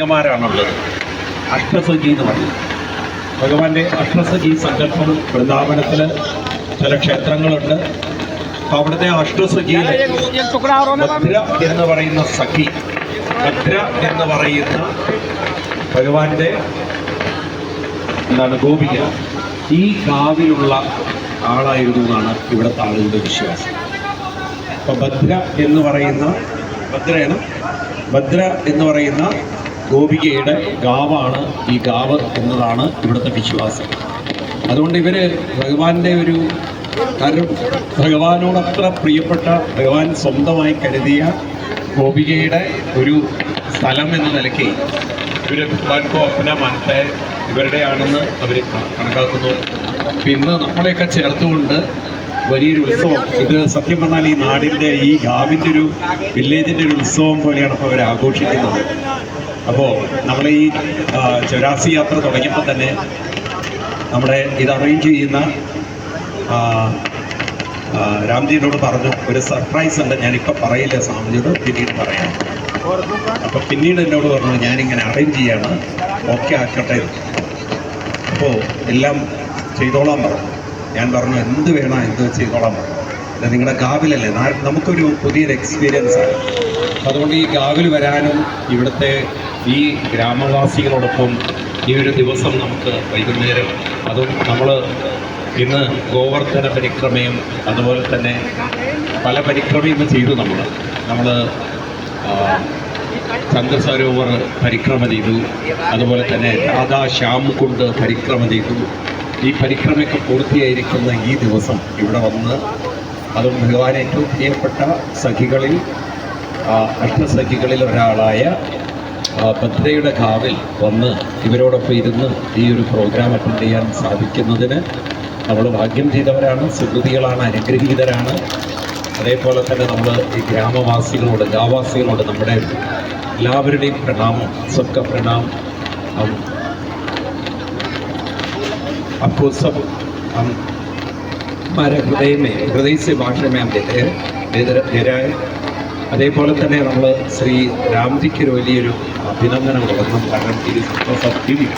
ഗോപികമാരാണുള്ളത് അഷ്ടസഖി എന്ന് പറയും. ഭഗവാന്റെ അഷ്ടസഖി സങ്കല്പം വൃന്ദാവനത്തിൽ ചില ക്ഷേത്രങ്ങളുണ്ട്. അപ്പൊ അവിടുത്തെ അഷ്ടസഖിയിൽ ഭദ്ര എന്ന് പറയുന്ന സഖി ഭദ്ര എന്ന് പറയുന്ന ഭഗവാന്റെ എന്താണ് ഗോപിക. ഈ കാവിലുള്ള ആളായിരുന്നു എന്നാണ് ഇവിടുത്തെ ആളുകളുടെ വിശ്വാസം. അപ്പൊ ഭദ്ര എന്ന് പറയുന്ന ഭദ്രയാണ് ഭദ്ര എന്ന് പറയുന്ന ഗോപികയുടെ ഗാവാണ് ഈ ഗാവ് എന്നതാണ് ഇവിടുത്തെ വിശ്വാസം. അതുകൊണ്ട് ഇവർ ഭഗവാന്റെ ഒരു ഭഗവാനോടത്ര പ്രിയപ്പെട്ട ഭഗവാൻ സ്വന്തമായി കരുതിയ ഗോപികയുടെ ഒരു സ്ഥലം എന്ന നിലയ്ക്ക് ഇവർ ഭഗവാൻകോ അപ്പന മനത്തെ ഇവരുടെയാണെന്ന് അവർ കണക്കാക്കുന്നു. പിന്നെ നമ്മളെയൊക്കെ ചേർത്തുകൊണ്ട് വലിയൊരു ഉത്സവം. ഇത് സത്യം പറഞ്ഞാൽ ഈ നാടിന്റെ ഈ ഗാവിന്റെ ഒരു വില്ലേജിന്റെ ഒരു ഉത്സവം പോലെയാണ് അവർ ആഘോഷിക്കുന്നത്. അപ്പോൾ നമ്മൾ ഈ ചൊരാസി യാത്ര തുടങ്ങിയപ്പോൾ തന്നെ നമ്മുടെ ഇത് അറേഞ്ച് ചെയ്യുന്ന രാംജിയോട് പറഞ്ഞു ഒരു സർപ്രൈസ് ഉണ്ട് ഞാൻ ഞാനിപ്പോൾ പറയില്ല സ്വാമിജിയോട് പിന്നീട് പറയാം. അപ്പോൾ പിന്നീട് എന്നോട് പറഞ്ഞു ഞാനിങ്ങനെ അറേഞ്ച് ചെയ്യാണ് ഓക്കെ ആക്കട്ടെ. അപ്പോൾ എല്ലാം ചെയ്തോളാം പറഞ്ഞു. ഞാൻ പറഞ്ഞു എന്ത് വേണം എന്ത് ചെയ്തോളാം പറഞ്ഞു. നിങ്ങളുടെ ഗാവിലല്ലേ? നമുക്കൊരു പുതിയൊരു എക്സ്പീരിയൻസ് ആണ്. അതുകൊണ്ട് ഈ ഗാവിൽ വരാനും ഇവിടുത്തെ ഈ ഗ്രാമവാസികളോടൊപ്പം ഈ ഒരു ദിവസം നമുക്ക് വൈകുന്നേരം അതും നമ്മൾ ഇന്ന് ഗോവർദ്ധന പരിക്രമയും അതുപോലെ തന്നെ പല പരിക്രമയും ഇന്ന് ചെയ്തു നമ്മൾ. നമ്മൾ ചന്ദ്രസരോവർ പരിക്രമ ചെയ്തു. അതുപോലെ തന്നെ രാധാ ശ്യാം കൊണ്ട് പരിക്രമ ചെയ്തു. ഈ പരിക്രമയൊക്കെ പൂർത്തിയായിരിക്കുന്ന ഈ ദിവസം ഇവിടെ വന്ന് അതും ഭഗവാൻ ഏറ്റവും പ്രിയപ്പെട്ട സഖികളിൽ അഷ്ടസഖികളിൽ ഒരാളായ ആ, ഭദ്രയുടെ കാവിൽ വന്ന് ഇവരോടൊപ്പം ഇരുന്ന് ഈ ഒരു പ്രോഗ്രാം അറ്റൻഡ് ചെയ്യാൻ സാധിക്കുന്നതിന് നമ്മൾ ഭാഗ്യം ചെയ്തവരാണ് സുഹൃതികളാണ് അനുഗ്രഹീതരാണ് അതേപോലെ തന്നെ നമ്മൾ ഈ ഗ്രാമവാസികളോട് ഗാവാസികളോട് നമ്മുടെ എല്ലാവരുടെയും പ്രണാമം സ്വക്ക പ്രണാം हम आपको सब हम हमारे हृदय में हृदय से भाषा में हम देते हैं दे दे रहा है അതേപോലെ തന്നെ നമ്മൾ ശ്രീ രാംജിക്ക് വലിയൊരു അഭിനന്ദനം കൊടുക്കുന്നു കാരണം ഇത് വി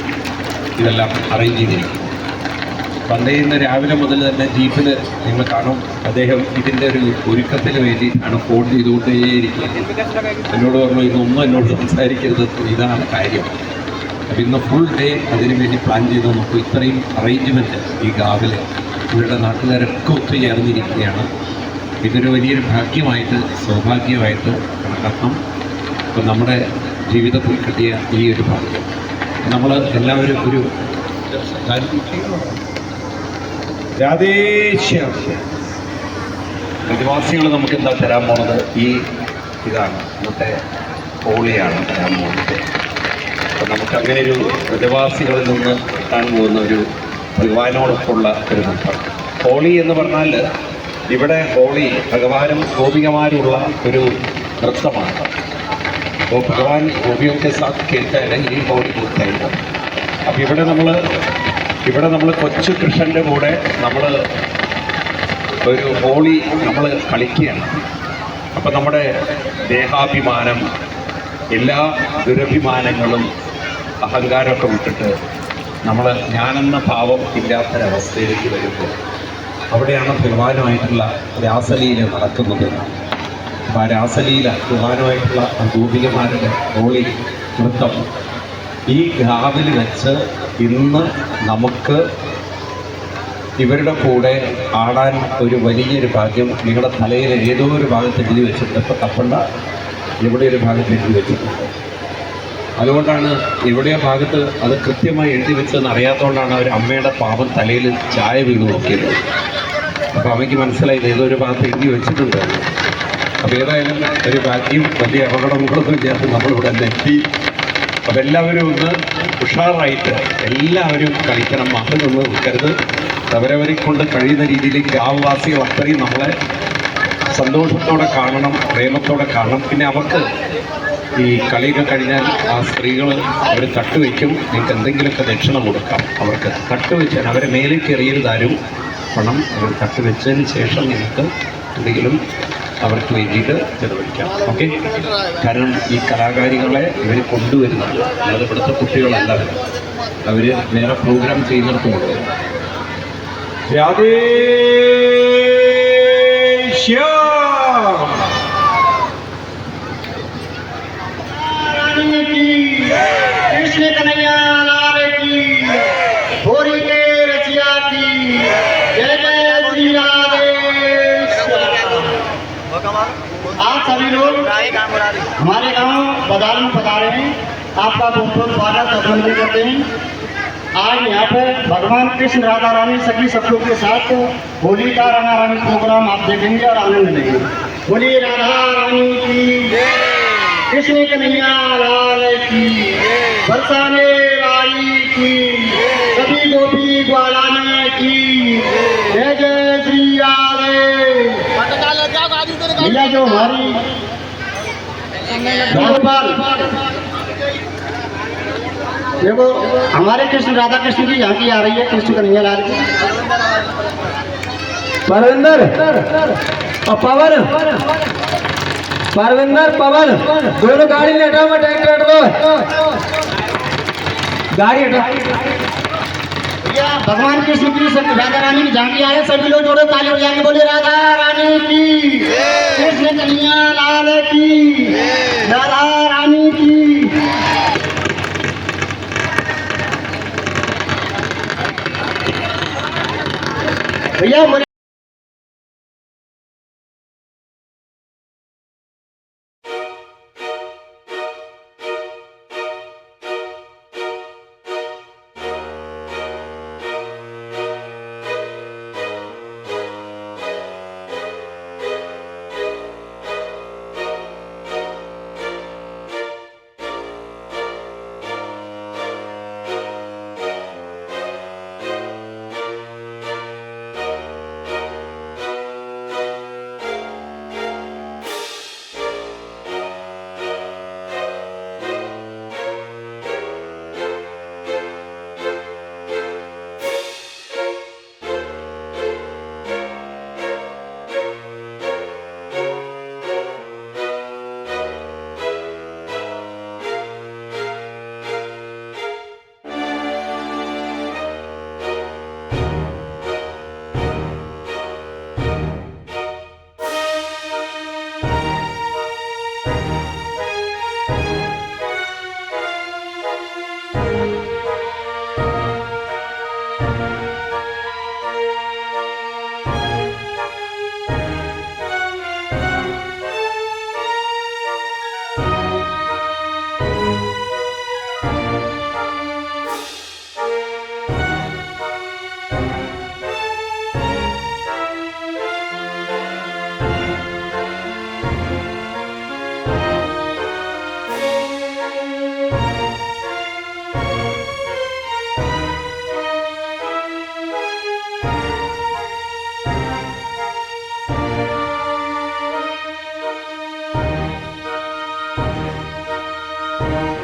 ഇതെല്ലാം അറേഞ്ച് ചെയ്തിരിക്കും പണ്ടേ ഇന്ന് രാവിലെ മുതൽ തന്നെ ജീപ്പിൽ നിങ്ങൾ കാണും. അദ്ദേഹം ഇതിന്റെ ഒരു ഒരുക്കത്തിന് വേണ്ടി ആണ് ഫോൺ ചെയ്തുകൊണ്ടേയിരിക്കുന്നത്. എന്നോട് പറഞ്ഞു ഇതൊന്നും എന്നോട് സംസാരിക്കരുത്. ഇതാണ് കാര്യം. അപ്പം ഇന്ന് ഫുൾ ഡേ അതിനു വേണ്ടി പ്ലാൻ ചെയ്ത്. നമുക്ക് ഇത്രയും അറേഞ്ച്മെന്റ് ഈ ഗാവിൽ ഇവരുടെ നാട്ടുകാരൊക്കെ ഒത്തുചേർന്നിരിക്കുകയാണ് ഇതൊരു വലിയൊരു ഭാഗ്യമായിട്ട് സൗഭാഗ്യമായിട്ട് കണക്കാക്കണം ഇപ്പം നമ്മുടെ ജീവിതത്തിൽ കിട്ടിയ ഈ ഒരു ഭാഗ്യം. നമ്മൾ എല്ലാവരും ഒരു പ്രതിവാസികൾ നമുക്ക് എന്താ തരാൻ പോണത്? ഈ ഇതാണ് ഇന്നത്തെ ഹോളിയാണ് തരാൻ പോകുന്നത് അപ്പം നമുക്ക് അങ്ങനെ ഒരു പ്രതിവാസികളിൽ നിന്ന് കിട്ടാൻ പോകുന്ന ഒരു ഭഗവാനോടൊപ്പമുള്ള ഒരു ബന്ധം. ഹോളി എന്ന് പറഞ്ഞാൽ ഇവിടെ ഹോളി ഭഗവാനും ഗോപികമാരുള്ള ഒരു നൃത്തമാണ്. അപ്പോൾ ഭഗവാൻ ഗോപിയൊക്കെ സാത്ത് കേട്ടാൽ ഈ ഹോളി പൂർത്തിയായിട്ട് അപ്പം ഇവിടെ നമ്മൾ ഇവിടെ നമ്മൾ കൊച്ചു കൃഷ്ണന്റെ കൂടെ നമ്മൾ ഒരു ഹോളി നമ്മൾ കളിക്കുകയാണ്. അപ്പം നമ്മുടെ ദേഹാഭിമാനം എല്ലാ ദുരഭിമാനങ്ങളും അഹങ്കാരമൊക്കെ വിട്ടിട്ട് നമ്മൾ ഞാനെന്ന ഭാവം ഇല്ലാത്തൊരവസ്ഥയിലേക്ക് വരുമ്പോൾ അവിടെയാണ് ഭഗവാനുമായിട്ടുള്ള രാസലീല നടക്കുന്നത്. അപ്പം ആ രാസലീല ഭഗവാനുമായിട്ടുള്ള ആ ഗോപികമാരുടെ ഹോളി നൃത്തം ഈ ഗ്രാവിൽ വെച്ച് ഇന്ന് നമുക്ക് ഇവരുടെ കൂടെ ആടാൻ ഒരു വലിയൊരു ഭാഗ്യം നിങ്ങളുടെ തലയിൽ ഏതോ ഒരു ഭാഗത്ത് എഴുതി വെച്ചിട്ടുണ്ട്. ഇപ്പം തപ്പണ്ട എവിടെ ഒരു ഭാഗത്ത് എഴുതി വെച്ചിട്ടുണ്ട്. അതുകൊണ്ടാണ് എവിടെയോ ഭാഗത്ത് അത് കൃത്യമായി എഴുതി വെച്ചതെന്ന് അറിയാത്തതുകൊണ്ടാണ് അവർ അമ്മയുടെ പാപം തലയിൽ ചായ വീണ് നോക്കിയത്. അപ്പോൾ അമ്മയ്ക്ക് മനസ്സിലായില്ല ഏതൊരു ഭാഗത്ത് എഴുതി വെച്ചിട്ടുണ്ട് അപ്പോൾ ഏതായാലും ഒരു ഭാഗ്യം വലിയ അപകടങ്ങളൊന്നും ഇല്ലാത്ത നമ്മളിവിടെ എത്തി അപ്പം എല്ലാവരും ഒന്ന് ഉഷാറായിട്ട് എല്ലാവരും കളിക്കണം മാറി നിന്ന് നിൽക്കരുത് അവരവരെ കൊണ്ട് കഴിയുന്ന രീതിയിൽ ഗ്രാമവാസികൾ അത്രയും നമ്മളെ സന്തോഷത്തോടെ കാണണം പ്രേമത്തോടെ കാണണം. പിന്നെ അവർക്ക് ഈ കളിയൊക്കെ കഴിഞ്ഞാൽ ആ സ്ത്രീകൾ അവർ തട്ടുവെക്കും. നിങ്ങൾക്ക് എന്തെങ്കിലുമൊക്കെ ദക്ഷിണ കൊടുക്കാം. അവർക്ക് തട്ടുവെച്ചാൽ അവരെ മേലേക്ക് എറിയരുതാരും. പണം അവർ കത്ത് വെച്ചതിന് ശേഷം നിങ്ങൾക്ക് എന്തെങ്കിലും അവർക്ക് വേണ്ടിയിട്ട് ചെലവഴിക്കാം. ഓക്കെ കാരണം ഈ കലാകാരികളെ ഇവർ കൊണ്ടുവരുന്നത് അല്ലാതെ ഇവിടുത്തെ കുട്ടികളല്ല അവർ. വേറെ പ്രോഗ്രാം ചെയ്യുന്നിടത്തുമുണ്ട്. കൊണ്ടുവരും രാധേ കൃഷ്ണ കനയ്യ! बदाल में पधारे हैं। आपका बहुत बहुत स्वागत अभिनंदन करते हैं। आज यहाँ पर भगवान कृष्ण राधा रानी सभी सबकों के साथ होली का रंगारंग प्रोग्राम आप देखेंगे और आनंद लेंगे। होली राधा रानी की कृष्ण कन्हैया लाल की बरसाने वाली की सभी गोपी ग्वालाने की जय। जय श्री राधे। भैया जो हमारी देखो, हमारे कृष्ण राधा कृष्ण की झांकी आ रही है, कृष्ण कन्हैया लाल की। परविंदर, और पवन। परविंदर, पवन, दोनों गाड़ी में ट्रैक्टर हट दो गाड़ी हटा भगवान कृष्ण की राधा रानी की झांकी आए, सभी लोग जोड़ो, ताली बजाएँगे बोले, राधा रानी की कृष्ण कन्हैया लाल की राधा रानी की भैया